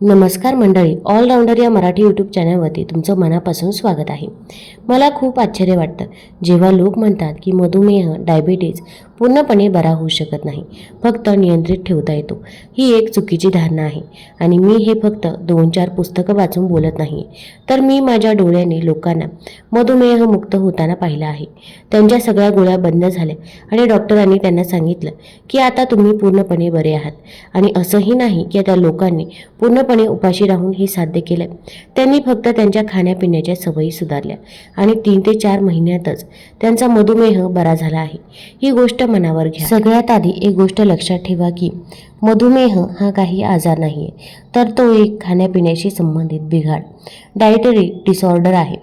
नमस्कार मंडळी ऑलराऊंडर या मराठी यूट्यूब चॅनलवरती तुमचं मनापासून स्वागत आहे. मला खूप आश्चर्य वाटतं जेव्हा लोक म्हणतात की मधुमेह डायबिटीज पूर्णपणे बरा होऊ शकत नाही फक्त नियंत्रित ठेवता येतो. ही एक चुकीची धारणा आहे. आणि मी हे फक्त दोन चार पुस्तकं वाचून बोलत नाही तर मी माझ्या डोळ्याने लोकांना मधुमेह मुक्त होताना पाहिलं आहे. त्यांच्या सगळ्या गोळ्या बंद झाल्या आणि डॉक्टरांनी त्यांना सांगितलं की आता तुम्ही पूर्णपणे बरे आहात. आणि असंही नाही की त्या लोकांनी पूर्ण पूर्णपणे उपाशी राहून हे साध्य केलं त्यांनी फक्त त्यांच्या खाण्यापिण्याच्या सवयी सुधारल्या आणि तीन ते चार महिन्यातच त्यांचा मधुमेह बरा झाला आहे. ही गोष्ट मनावर घ्या. सगळ्यात आधी एक गोष्ट लक्षात ठेवा की मधुमेह हा काही आजार नाही आहे तर तो एक खाण्यापिण्याशी संबंधित बिघाड डायटरी डिसऑर्डर आहे.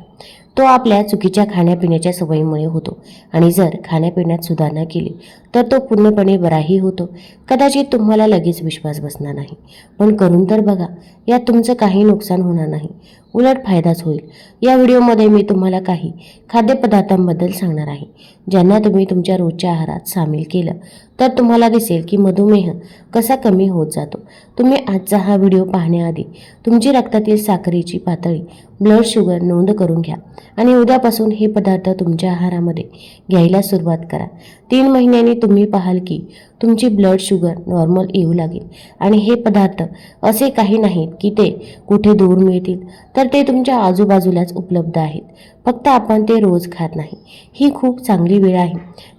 तो आपल्या चुकीच्या खाण्यापिण्याच्या सवयीमुळे होतो आणि जर खाण्यापिण्यात सुधारणा केली तर तो पूर्णपणे बराही होतो. कदाचित तुम्हाला लगेच विश्वास बसणार नाही. पण करून तर बघा. यात तुमचं काही नुकसान होणार नाही. उलट फायदाच होईल. या व्हिडिओमध्ये मी तुम्हाला काही खाद्यपदार्थांबद्दल सांगणार आहे. ज्यांना तुम्ही तुमच्या रोजच्या आहारात सामील केलं तर तुम्हाला दिसेल की मधुमेह कसा कमी होत जातो. तुम्ही आजचा हा व्हिडिओ पाहण्याआधी तुमची रक्तातील साखरेची पातळी ब्लड शुगर नोंद करून घ्या आणि उद्यापासून हे पदार्थ तुमच्या आहारामध्ये घ्यायला सुरुवात करा. तीन महिन्यांनी तुम्ही पाहाल की तुमची ब्लड शुगर नॉर्मल येऊ लागेल. आणि हे पदार्थ असे काही नाहीत की ते कुठे दूर मिळतील तर ते तुमच्या आजूबाजूलाच उपलब्ध आहेत. फक्त आपण ते रोज खात नाही. ही खूप चांगली वेळ आहे.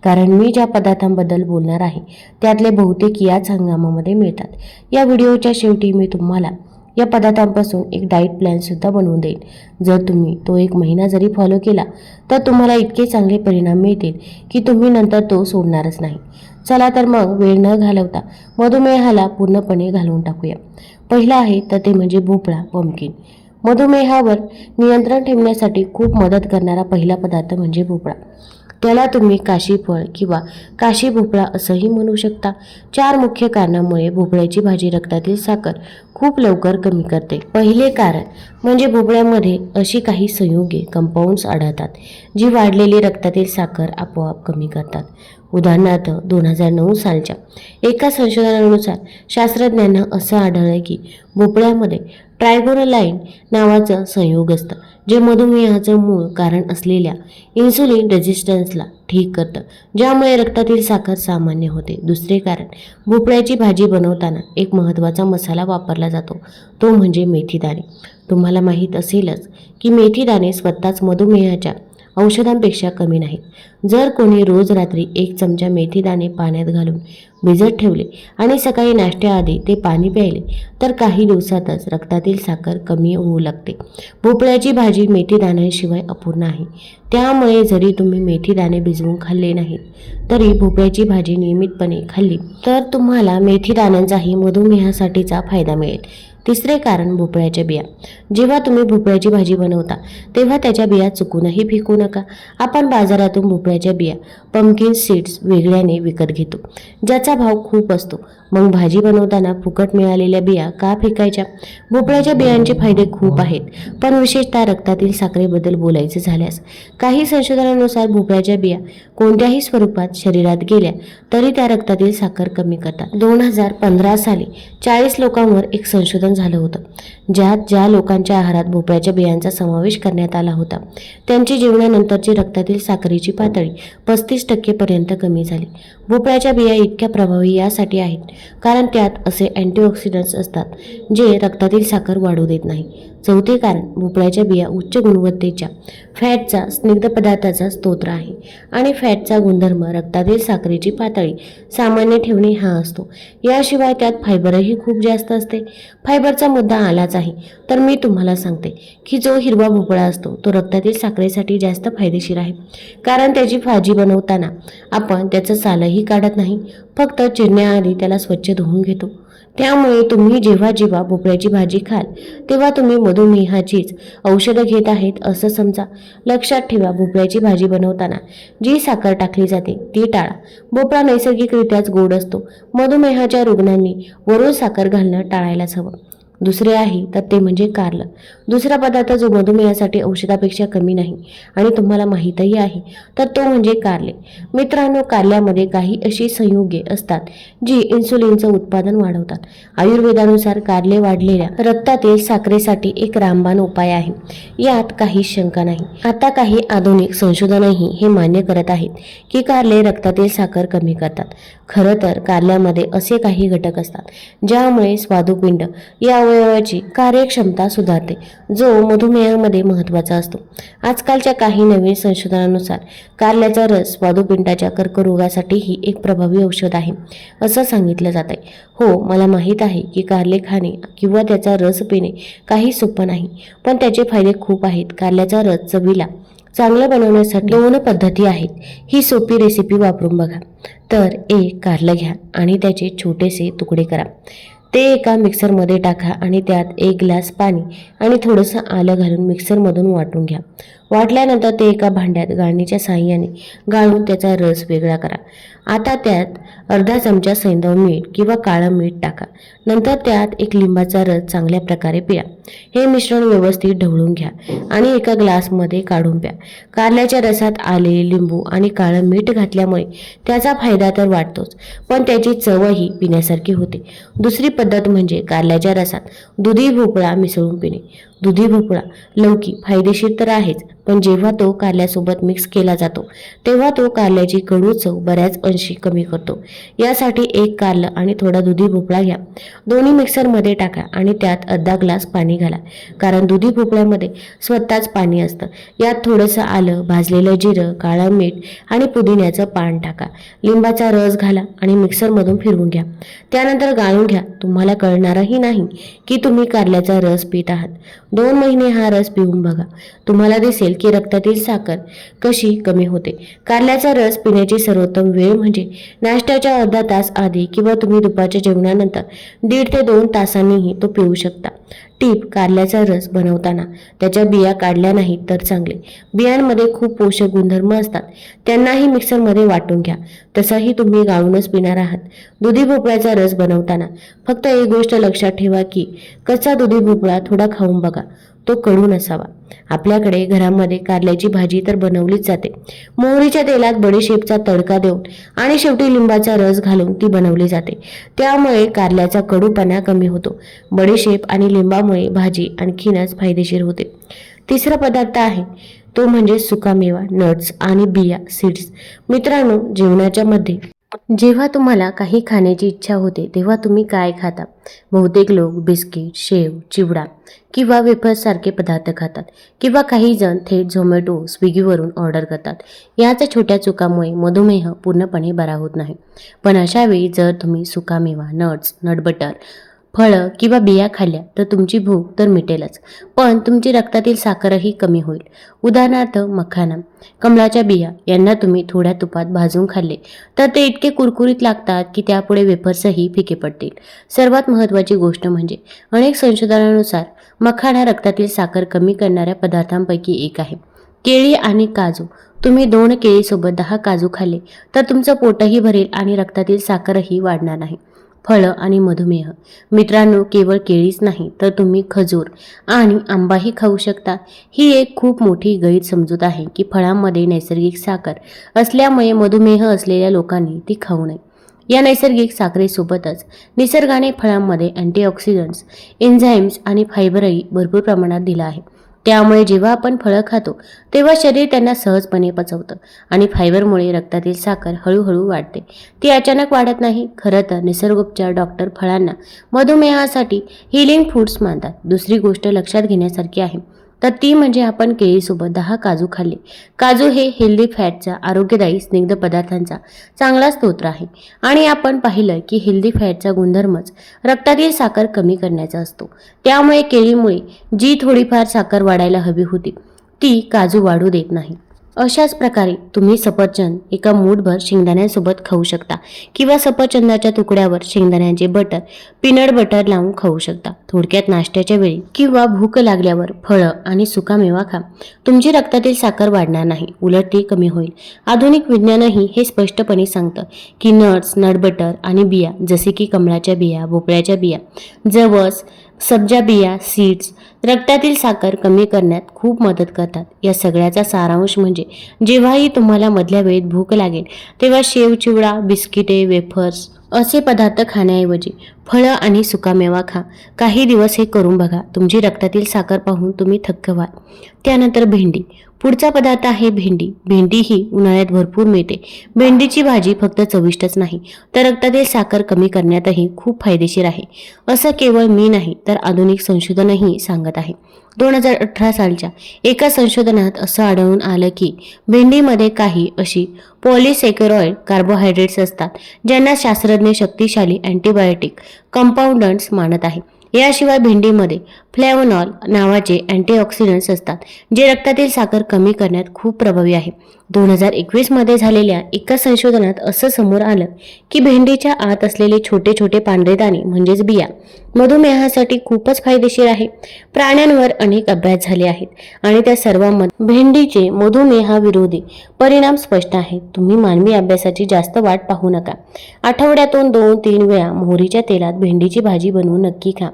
कारण मी ज्या पदार्थांबद्दल बोलणार आहे त्यातले बहुतेक याच हंगामामध्ये मिळतात. या व्हिडिओच्या शेवटी मी तुम्हाला या पदार्थांपासून एक डाईट प्लॅनसुद्धा बनवून देईल. जर तुम्ही तो एक महिना जरी फॉलो केला तर तुम्हाला इतके चांगले परिणाम मिळतील की तुम्ही नंतर तो सोडणारच नाही. चला तर मग वेळ न घालवता मधुमेहाला पूर्णपणे घालवून टाकूया. पहिलं आहे तर ते म्हणजे भोपळा पमकिन मधुमेहावर नियंत्रण ठेवण्यासाठी खूप मदत करणारा पहिला पदार्थ म्हणजे भोपळा. त्याला तुम्ही काशी फळ किंवा काशी भोपळा असंही म्हणू शकता. चार मुख्य कारणामुळे भोपळ्याची भाजी रक्तातील साखर खूप लवकर कमी करते. पहिले कारण म्हणजे भोपळ्यामध्ये अशी काही संयुगे कंपाऊंड्स आढळतात जी वाढलेली रक्तातील साखर आपोआप कमी करतात. उदाहरणार्थ दोन हजार नऊ सालच्या एका संशोधनानुसार शास्त्रज्ञांना असं आढळलं की भोपळ्यामध्ये ट्रायगोरलाईन नावाचं संयोग असतं जे मधुमेहाचं मूळ कारण असलेल्या इन्सुलिन रेझिस्टन्सला ठीक करतं ज्यामुळे रक्तातील साखर सामान्य होते. दुसरे कारण भोपळ्याची भाजी बनवताना एक महत्त्वाचा मसाला वापरला जातो तो म्हणजे मेथीदाणे. तुम्हाला माहीत असेलच की मेथीदाणे स्वतःच मधुमेहाच्या औषधांपेक्षा कमी नाहीत. जर कोणी रोज रात्री एक चमचा मेथी दाणे पाण्यात घालून भिजत ठेवले आणि सकाळी नाश्त्याआधी ते पाणी प्यायले तर काही दिवसातच रक्तातील साखर कमी होऊ लागते. भोपळ्याची भाजी मेथीदाण्यांशिवाय अपूर्ण आहे. त्यामुळे जरी तुम्ही मेथी दाणे भिजवून खाल्ले नाहीत तरी भोपळ्याची भाजी नियमितपणे खाल्ली तर तुम्हाला मेथी दाण्यांचाही मधुमेहासाठीचा फायदा मिळेल. तिसरे कारण भोपळ्याच्या बिया. जेव्हा तुम्ही भोपळ्याची भाजी बनवता तेव्हा त्याच्या बिया चुकूनही फेकू नका. आपण बाजारातून भोपळ्याच्या बिया पम्पकिन सीड्स वेगळ्याने विकत घेतो. ज्याचा भाव खूप असतो. मग भाजी बनवताना फुकट मिळालेल्या बिया का फेकायच्या? भोपळ्याच्या बियांचे फायदे खूप आहेत पण विशेषतः रक्तातील साखरेबद्दल बोलायचे झाल्यास. काही संशोधनानुसार भोपळ्याच्या बिया कोणत्याही स्वरूपात शरीरात गेल्या तरी त्या रक्तातील साखर कमी करतात. दोन हजार पंधरा साली चाळीस लोकांवर एक संशोधन झालं होतं ज्यात ज्या लोकांच्या आहारात भोपळ्याच्या बियांचा समावेश करण्यात आला होता. त्यांची जेवणानंतरची रक्तातील साखरेची पातळी पस्तीस टक्केपर्यंत कमी झाली. भोपळ्याच्या बिया इतक्या प्रभावी यासाठी आहेत कारण त्यात असे अँटीऑक्सिडंट्स असतात जे रक्तातील साखर वाढू देत नाही. चौथे कारण भोपळ्याच्या बिया उच्च गुणवत्तेच्या फॅटचा स्निग्ध पदार्थाचा स्तोत्र आहे. आणि फॅटचा गुणधर्म रक्तातील साखरेची पातळी सामान्य ठेवणे हा असतो. याशिवाय त्यात फायबरही खूप जास्त असते. फायबरचा मुद्दा आलाच आहे. तर मी तुम्हाला सांगते की जो हिरवा भोपळा असतो तो रक्तातील साखरेसाठी जास्त फायदेशीर आहे. कारण त्याची भाजी बनवताना आपण त्याचं सालही काढत नाही. फक्त चिरण्याआधी त्याला स्वच्छ धुवून घेतो. त्यामुळे तुम्ही जेव्हा जेव्हा भोपळ्याची भाजी खाल तेव्हा तुम्ही मधुमेहाचीच औषधं घेत आहेत असं समजा. लक्षात ठेवा भोपळ्याची भाजी बनवताना जी साखर टाकली जाते ती टाळा. भोपळा नैसर्गिकरित्याच गोड असतो. मधुमेहाच्या रुग्णांनी वरून साखर घालणं टाळायलाच हवं. दुसरे आहे तर ते म्हणजे कारलं. दुसरा पदार्थ जो मधुमेहासाठी औषधापेक्षा कमी नाही आणि तुम्हाला माहीतही आहे तर तो म्हणजे कारले. मित्रांनो कारल्यामध्ये काही अशी संयुगे असतात जी इन्सुलिनचं उत्पादन वाढवतात. आयुर्वेदानुसार कारले वाढलेल्या रक्तातील साखरेसाठी एक रामबाण उपाय आहे. यात काही शंका नाही. आता काही आधुनिक संशोधनही हे मान्य करत आहेत की कारले रक्तातील साखर कमी करतात. खरं तर कारल्यामध्ये असे काही घटक असतात ज्यामुळे स्वादुपिंड या अवयवाची कार्यक्षमता सुधारते जो मधुमेहामध्ये महत्त्वाचा असतो. आजकालच्या काही नवीन संशोधनानुसार कारल्याचा रस स्वादुपिंडाच्या कर्करोगासाठीही एक प्रभावी औषध आहे असं सांगितलं जात आहे हो मला माहीत आहे की कारले खाणे किंवा त्याचा रस पिणे काही सोपं नाही पण त्याचे फायदे खूप आहेत. कारल्याचा रस चवीला चांगलं बनवण्यासाठी दोन पद्धती आहेत. ही सोपी रेसिपी वापरून बघा. तर एक कारलं घ्या आणि त्याचे छोटेसे तुकडे करा. ते एका मिक्सरमध्ये टाका आणि त्यात एक ग्लास पाणी आणि थोडंसं आलं घालून मिक्सरमधून वाटून घ्या. वाटल्यानंतर ते एका भांड्यात गाळणीच्या साहाय्याने गाळून त्याचा रस वेगळा करा. आता त्यात अर्धा चमचा सैंदव मीठ किंवा काळं मीठ टाका. नंतर त्यात एक लिंबाचा रस चांगल्या प्रकारे पिया हे मिश्रण व्यवस्थित ढवळून घ्या आणि एका ग्लासमध्ये काढून प्या. कारल्याच्या रसात आले लिंबू आणि काळं मीठ घातल्यामुळे त्याचा फायदा तर वाटतोच पण त्याची चवही पिण्यासारखी होते. दुसरी पद्धत म्हणजे कारल्याच्या रसात दुधी भोपळा मिसळून पिणे. दुधी भोपळा लौकी फायदेशीर तर आहेच पण जेव्हा तो कारल्यासोबत मिक्स केला जातो तेव्हा तो कारल्याची कडू चव बऱ्याच अंशी कमी करतो. यासाठी एक कारलं आणि थोडा दुधी भोपळा घ्या. दोन्ही मिक्सरमध्ये टाका आणि त्यात अर्धा ग्लास पाणी घाला. कारण दुधी भोपळ्यामध्ये स्वतःच पाणी असतं. यात थोडंसं आलं भाजलेलं जिरं काळं मीठ आणि पुदिन्याचं पान टाका. लिंबाचा रस घाला आणि मिक्सरमधून फिरवून घ्या. त्यानंतर गाळून घ्या. तुम्हाला कळणारही नाही की तुम्ही कारल्याचा रस पीत आहात. दोन महिने हा रस पिऊन बघा. तुम्हाला दिसेल की रक्तातील साखर कशी कमी होते. कारल्याचा रस पिण्याची सर्वोत्तम वेळ म्हणजे नाश्त्याच्या अर्धा तास आधी किंवा तुम्ही दुपारच्या जेवणानंतर दीड ते दोन तासांनीही तो पिऊ शकता. टीप कारल्याचा रस बनवताना. त्याच्या बिया काढल्या नाहीत तर चांगले. बियांमध्ये खूप पोषक गुणधर्म असतात. त्यांनाही मिक्सरमध्ये वाटून घ्या. तसाही तुम्ही गाळूनच पिणार आहात. दुधी भोपळ्याचा रस बनवताना. फक्त एक गोष्ट लक्षात ठेवा की कच्चा दुधी भोपळा थोडा खाऊन बघा. तो कडू नसावा आपल्याकडे घरामध्ये कारल्याची भाजी तर बनवलीच जाते. मोहरीच्या तेलात बडीशेपचा तडका देऊन आणि शेवटी लिंबाचा रस घालून ती बनवली जाते. त्यामुळे कारल्याचा कडूपणा कमी होतो. बडीशेप आणि लिंबामुळे भाजी आणखीनच फायदेशीर होते. तिसरा पदार्थ आहे. तो म्हणजे सुकामेवा नट्स आणि बिया सीड्स. मित्रांनो जेवणाच्या मध्ये जेव्हा तुम्हाला काही खाण्याची इच्छा होते तेव्हा तुम्ही काय खाता? बहुतेक लोक बिस्किट शेव चिवडा किंवा वेफर्ससारखे पदार्थ खातात किंवा काही जण थेट झोमॅटो स्विगीवरून ऑर्डर करतात. याच्या छोट्या चुकामुळे मधुमेह पूर्णपणे बरा होत नाही. पण अशावेळी जर तुम्ही सुकामेवा नट्स नट बटर फळं किंवा बिया खाल्ल्या तर तुमची भूक तर मिटेलच. पण तुमची रक्तातील साखरही कमी होईल. उदाहरणार्थ मखाना. कमळाच्या बिया यांना तुम्ही थोड्या तुपात भाजून खाल्ले तर ते इतके कुरकुरीत लागतात की त्यापुढे वेफर्सही फिके पडतील. सर्वात महत्त्वाची गोष्ट म्हणजे अनेक संशोधनानुसार मखाना रक्तातील साखर कमी करणाऱ्या पदार्थांपैकी एक आहे. केळी आणि काजू. तुम्ही दोन केळीसोबत दहा काजू खाल्ले तर तुमचं पोटही भरेल आणि रक्तातील साखरही वाढणार नाही. फळं आणि मधुमेह. मित्रांनो केवळ केळीच नाही तर तुम्ही खजूर आणि आंबाही खाऊ शकता. ही एक खूप मोठी गैरसमजूत आहे की फळांमध्ये नैसर्गिक साखर असल्यामुळे मधुमेह असलेल्या लोकांनी ती खाऊ नये. या नैसर्गिक साखरेसोबतच निसर्गाने फळांमध्ये अँटीऑक्सिडंट्स एन्झाईम्स आणि फायबरही भरपूर प्रमाणात दिला आहे. त्यामुळे जेव्हा आपण फळं खातो तेव्हा शरीर त्यांना सहजपणे पचवतं आणि फायबरमुळे रक्तातील साखर हळूहळू वाढते. ती अचानक वाढत नाही. खरं तर निसर्गोपचार डॉक्टर फळांना मधुमेहासाठी हिलिंग फूड्स मानतात. दुसरी गोष्ट लक्षात घेण्यासारखी आहे. तर ती म्हणजे आपण केळीसोबत दहा काजू खाल्ले. काजू हे हेल्दी फॅटचा आरोग्यदायी स्निग्ध पदार्थांचा चांगला स्तोत्र आहे. आणि आपण पाहिलं की हेल्दी फॅटचा गुणधर्मच रक्तातील साखर कमी करण्याचा असतो. त्यामुळे केळीमुळे जी थोडीफार साखर वाढायला हवी होती ती काजू वाढू देत नाही. अशाच प्रकारे तुम्ही सफरचंद एका मूठभर शेंगदाण्यांसोबत खाऊ शकता किंवा सफरचंदाच्या तुकड्यावर शेंगदाण्यांचे बटर पीनट बटर लावून खाऊ शकता. थोडक्यात नाश्त्याच्या वेळी किंवा भूक लागल्यावर फळं आणि सुकामेवा खा. तुमची रक्तातील साखर वाढणार नाही उलट ती कमी होईल. आधुनिक विज्ञानही हे स्पष्टपणे सांगतं की नट्स नट बटर आणि बिया जसे की कमळाच्या बिया भोपळ्याच्या बिया जवस सब्जा बिया सीड्स रक्तातील साखर कमी करण्यात खूप मदत करतात. या सगळ्याचा सारांश म्हणजे जेव्हाही तुम्हाला मधल्या वेळेत भूक लागेल तेव्हा शेव चिवडा बिस्किटे वेफर्स असे पदार्थ खाण्याऐवजी फळं आणि सुकामेवा खा. काही दिवस हे करून बघा. तुमची रक्तातील साखर पाहून तुम्ही थक्क व्हाल. त्यानंतर भेंडी. पुढचा पदार्थ आहे भेंडी. भेंडी ही उन्हाळ्यात भरपूर मिळते. भेंडीची भाजी फक्त चविष्टच नाही तर रक्तातील साखर कमी करण्यातही खूप फायदेशीर आहे. असं केवळ मी नाही तर आधुनिक संशोधनही सांगत आहे. दोन हजार अठरा सालच्या एका संशोधनात असं आढळून आलं की भेंडीमध्ये काही अशी पॉलिसेकेरॉइड कार्बोहायड्रेट्स असतात ज्यांना शास्त्रज्ञ शक्तिशाली अँटीबायोटिक कंपाऊंडंट्स मानत आहे. याशिवाय भेंडीमध्ये फ्लॅवनॉल नावाचे अँटीऑक्सिडंट्स असतात जे रक्तातील साखर कमी करण्यात खूप प्रभावी आहे. दोन हजार एकवीसमध्ये झालेल्या एका संशोधनात असं समोर आलं की भेंडीच्या आत असलेले छोटे छोटे पांढरे दाणे म्हणजेच बिया मधुमेहासाठी खूपच फायदेशीर आहे. प्राण्यांवर अनेक अभ्यास झाले आहेत आणि त्या सर्वांमध्ये भेंडीचे मधुमेहाविरोधी परिणाम स्पष्ट आहेत. तुम्ही मानवी अभ्यासाची जास्त वाट पाहू नका. आठवड्यातून दोन तीन वेळा मोहरीच्या तेलात भेंडीची भाजी बनवून नक्की खा.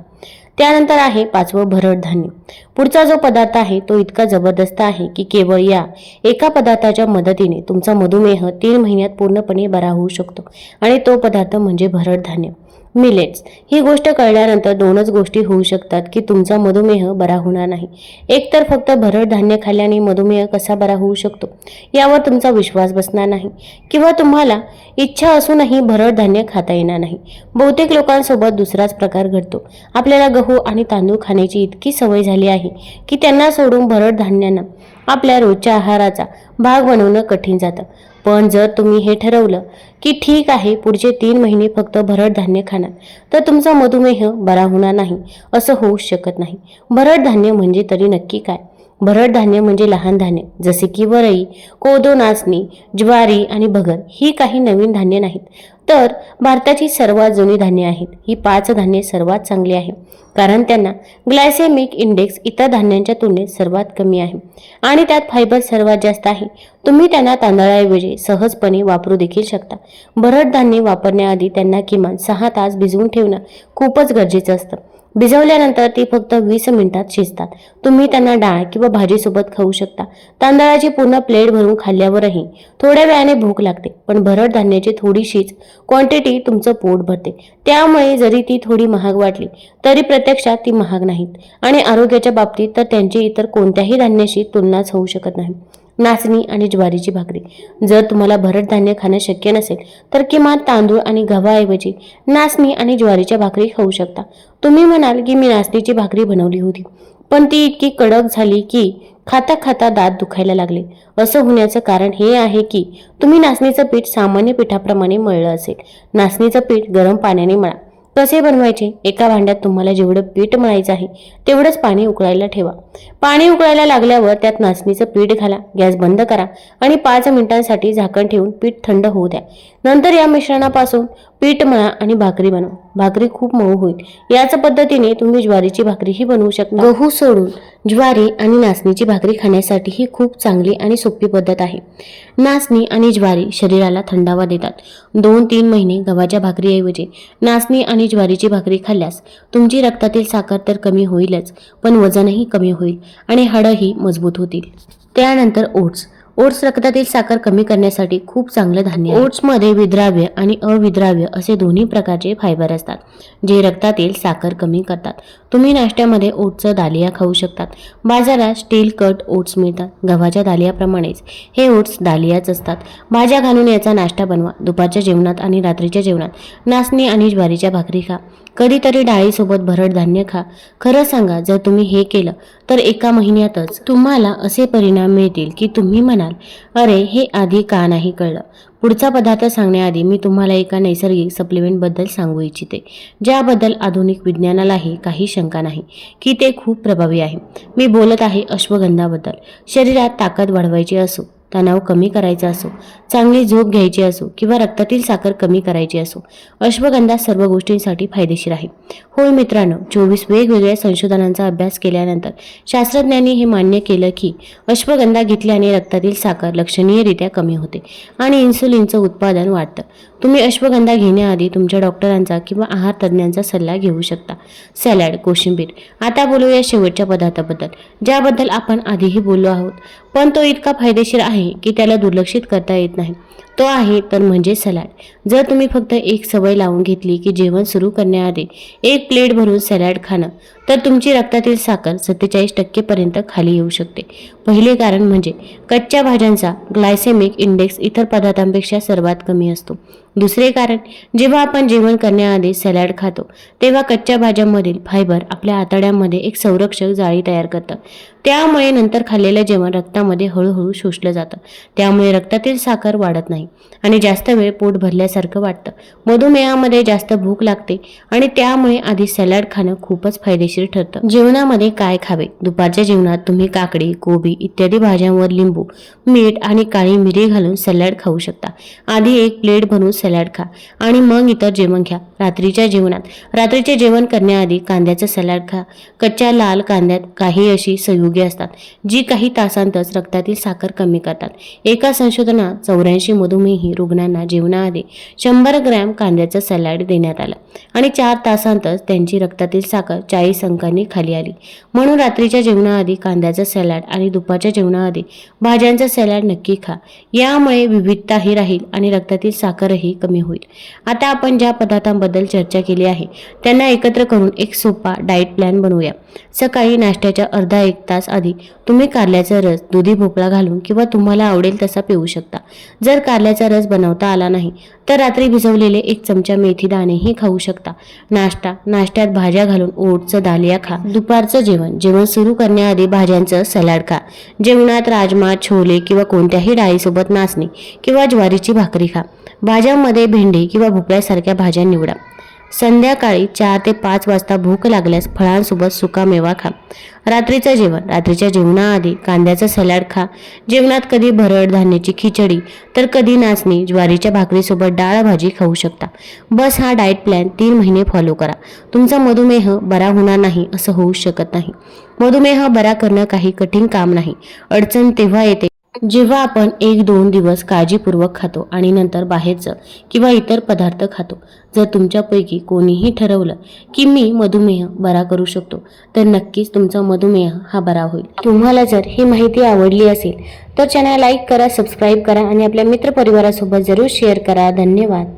त्यानंतर आहे पाचवं भरड धान्य. पुढचा जो पदार्थ आहे तो इतका जबरदस्त आहे की केवळ या एका पदार्थाच्या मदतीने तुमचा मधुमेह तीन महिन्यात पूर्णपणे बरा होऊ शकतो. आणि तो पदार्थ म्हणजे भरड धान्य. मिलेट्स. ही गोष्ट कळल्यानंतर दोनच गोष्टी होऊ शकतात की तुमचा मधुमेह बरा होणार नाही. एकतर फक्त भरड धान्य खाल्ल्याने मधुमेह कसा बरा होऊ शकतो यावर तुमचा विश्वास बसणार नाही. किंवा तुम्हाला इच्छा असूनही भरड धान्य खाता येणार नाही. बहुतेक लोकांसोबत दुसराच प्रकार घडतो. आपल्याला गहू आणि तांदूळ खाण्याची इतकी सवय झाली आहे की त्यांना सोडून भरड धान्यांना आपल्या रोजच्या आहाराचा भाग बनवणं कठीण जातं. पण जर तुम्ही हे ठरवलं की ठीक आहे पुढचे तीन महिने फक्त भरड धान्य खाणार तर तुमचा मधुमेह बरा होणार नाही असं होऊच शकत नाही. भरड धान्य म्हणजे तरी नक्की काय? भरड धान्य म्हणजे लहान धान्य जसे की वरई कोदो नाचणी ज्वारी आणि भगर ही काही नवीन धान्य नाहीत. तर भारताची सर्वात जुनी धान्य आहेत. ही पाच धान्ये सर्वात चांगली आहे कारण त्यांना ग्लायसेमिक इंडेक्स इतर धान्यांच्या तुलनेत सर्वात कमी आहे. आणि त्यात फायबर सर्वात जास्त आहे. तुम्ही त्यांना तांदळाऐवजी सहजपणे वापरू देखील शकता. भरड धान्य वापरण्याआधी त्यांना किमान सहा तास भिजवून ठेवणं खूपच गरजेचं असतं. भिजवल्यानंतर ती फक्त वीस मिनिटात शिजतात. तुम्ही त्यांना डाळ किंवा भाजीसोबत खाऊ शकता. तांदळाची पूर्ण प्लेट भरून खाल्ल्यावरही थोड्या वेळाने भूक लागते पण भरड धान्याची थोडीशीच क्वांटिटी तुमचं पोट भरते. त्यामुळे जरी ती थोडी महाग वाटली तरी प्रत्यक्षात ती महाग नाहीत. आणि आरोग्याच्या बाबतीत तर त्यांची इतर कोणत्याही धान्याशी तुलनाच होऊ शकत नाही. नाचणी आणि ज्वारीची भाकरी. जर तुम्हाला भरड धान्य खाणं शक्य नसेल तर किमान तांदूळ आणि गव्हाऐवजी नाचणी आणि ज्वारीच्या भाकरी खाऊ शकता. तुम्ही म्हणाल की मी नाचणीची भाकरी बनवली होती पण ती इतकी कडक झाली की खाता खाता दात दुखायला लागले. असं होण्याचं कारण हे आहे की तुम्ही नाचणीचं पीठ सामान्य पिठाप्रमाणे मळलं असेल. नाचणीचं पीठ गरम पाण्याने मळा. कसे बनवायचे? एका भांड्यात तुम्हाला जेवढं पीठ मळायचं आहे तेवढंच पाणी उकळायला ठेवा. पाणी उकळायला लागल्यावर त्यात नाचणीचं पीठ घाला गॅस बंद करा आणि पाच मिनिटांसाठी झाकण ठेवून पीठ थंड होऊ द्या. नंतर या मिश्रणापासून पीठ मळा आणि भाकरी बनवा. भाकरी खूप मऊ होईल. याच पद्धतीने तुम्ही ज्वारीची भाकरीही बनवू शकता. गहू सोडून ज्वारी आणि नाचणीची भाकरी खाण्यासाठी ही खूप चांगली आणि सोपी पद्धत आहे. नाचणी आणि ज्वारी शरीराला थंडावा देतात. दोन तीन महिने गव्हाच्या भाकरीऐवजी नाचणी आणि ज्वारीची भाकरी खाल्ल्यास तुमची रक्तातील साखर तर कमी होईलच पण वजनही कमी होईल आणि हाडंही मजबूत होतील. त्यानंतर ओट्स. ओट्स रक्तातील साखर कमी करण्यासाठी खूप चांगलं धान्य ओट्समध्ये विद्राव्य आणि अविद्राव्य असे दोन्ही प्रकारचे फायबर असतात जे रक्तातील साखर कमी करतात. तुम्ही नाश्त्यामध्ये ओट्सचं दालिया खाऊ शकतात. बाजारात स्टील कट ओट्स मिळतात गव्हाच्या दालियाप्रमाणेच. हे ओट्स दालियाच असतात. भाज्या घालून याचा नाश्ता बनवा. दुपारच्या जेवणात आणि रात्रीच्या जेवणात. नाचणी आणि ज्वारीच्या भाकरी खा. कधीतरी डाळीसोबत भरड धान्य खा. खरं सांगा जर तुम्ही हे केलं तर एका महिन्यातच तुम्हाला असे परिणाम मिळतील की तुम्ही म्हणाल अरे हे आधी का नाही कळलं? पुढचा पदार्थ सांगण्याआधी मी तुम्हाला एका नैसर्गिक सप्लिमेंटबद्दल सांगू इच्छिते ज्याबद्दल आधुनिक विज्ञानालाही काही शंका नाही की ते खूप प्रभावी आहे. मी बोलत आहे अश्वगंधाबद्दल. शरीरात ताकद वाढवायची असो. तणाव कमी करायचा असो चांगली झोप घ्यायची असो किंवा रक्तातील साखर कमी करायची असो अश्वगंधा सर्व गोष्टींसाठी फायदेशीर आहे. होय मित्रांनो चोवीस वेगवेगळ्या संशोधनांचा अभ्यास केल्यानंतर शास्त्रज्ञांनी हे मान्य केलं की अश्वगंधा घेतल्याने रक्तातील साखर लक्षणीयरित्या कमी होते आणि इन्सुलिनचं उत्पादन वाढतं. तुम्ही अश्वगंधा घेण्याआधी तुमच्या डॉक्टरांचा किंवा आहार तज्ज्ञांचा सल्ला घेऊ शकता. सॅलॅड कोशिंबीर आता बोलूया शेवटच्या पदार्थाबद्दल ज्याबद्दल आपण आधीही बोललो आहोत. पण तो इतका फायदेशीर आहे की त्याला दुर्लक्षित करता येत नाही. तो आहे तर म्हणजे सलाड. जर तुम्ही फक्त एक सवय लावून घेतली की जेवण सुरू करण्याआधी एक प्लेट भरून सॅलॅड खाणं तर तुमची रक्तातील साखर सत्तेचाळीस टक्केपर्यंत खाली येऊ शकते. पहिले कारण म्हणजे कच्च्या भाज्यांचा ग्लायसेमिक इंडेक्स इतर पदार्थांपेक्षा सर्वात कमी असतो. दुसरे कारण जेव्हा आपण जेवण करण्याआधी सॅलॅड खातो तेव्हा कच्च्या भाज्यांमधील फायबर आपल्या आतड्यांमध्ये एक संरक्षक जाळी तयार करतं. त्यामुळे नंतर खाल्लेलं जेवण रक्तामध्ये हळूहळू शोषलं जातं. त्यामुळे रक्तातील साखर वाढत नाही आणि जास्त वेळ पोट भरल्यासारखं वाटतं. मधुमेहामध्ये जास्त भूक लागते आणि त्यामुळे आधी सॅलड खाणं खूपच फायदेशीर ठरतं. जेवणामध्ये काय खावे? दुपारच्या जेवणात तुम्ही काकडी कोबी इत्यादी भाज्यांवर लिंबू मीठ आणि काळी मिरी घालून सॅलड खाऊ शकता. आधी एक प्लेट भरून सॅलड खा आणि मग इतर जेवण घ्या. रात्रीच्या जेवणात. रात्रीचे जेवण करण्याआधी कांद्याचं सॅलड खा. कच्च्या लाल कांद्यात काही अशी संयुगे असतात जी काही तासांतच रक्तातील साखर कमी करतात. एका संशोधनात चौऱ्याऐंशी मधुमेही रुग्णांना जेवणाआधी शंभर ग्रॅम कांद्याचं सॅलड देण्यात आलं आणि चार तासांतच त्यांची रक्तातील साखर चाळीस शंकांनी खाली आली. म्हणून रात्रीच्या जेवणाआधी कांद्याचा सॅलॅड आणि दुपारच्या जेवणाआधी भाज्यांचा सॅलॅड नक्की खा. यामुळे विविधताही राहील आणि रक्तातील साखरही कमी होईल. आता आपण ज्या पदार्थांबद्दल चर्चा केली आहे त्यांना एकत्र करून एक सोपा डाएट प्लॅन बनवूया. सकाळी नाश्त्याच्या अर्धा एक तास आधी तुम्ही कारल्याचा रस दुधी भोपळा घालून किंवा तुम्हाला आवडेल तसा पिऊ शकता. जर कारल्याचा रस बनवता आला नाही तर रात्री भिजवलेले एक चमचा मेथी दाणेही खाऊ शकता. नाश्ता नाश्त्यात भाज्या घालून ओटचं दालिया खा दुपारचं जेवण. जेवण सुरू करण्याआधी भाज्यांचं सलाड खा. जेवणात राजमा छोले किंवा कोणत्याही डाळीसोबत नाचणी किंवा ज्वारीची भाकरी खा. भाज्यांमध्ये भेंडी किंवा भोपळ्यासारख्या भाज्या निवडा. संध्याकाळी चार ते पाच वाजता भूक लागल्यास फळांसोबत सुका मेवा खा. रात्रीचं जेवण. रात्रीच्या जेवणाआधी कांद्याचं सॅलड खा. जेवणात कधी भरड धान्याची खिचडी तर कधी नाचणी ज्वारीच्या भाकरीसोबत डाळ भाजी खाऊ शकता. बस हा डाएट प्लॅन तीन महिने फॉलो करा. तुमचा मधुमेह बरा होणार नाही असं होऊ शकत नाही. मधुमेह बरा करणं काही कठीण काम नाही. अडचण तेव्हा येते. जेव्हा आपण एक दोन दिवस काळजीपूर्वक खातो आणि नंतर बाहेरचं किंवा इतर पदार्थ खातो जर तुमच्यापैकी कोणीही ठरवलं की मी मधुमेह बरा करू शकतो तर नक्कीच तुमचा मधुमेह हा बरा होईल. तुम्हाला जर ही माहिती आवडली असेल तर चॅनल लाईक करा सबस्क्राईब करा आणि आपल्या मित्रपरिवारासोबत जरूर शेअर करा. धन्यवाद.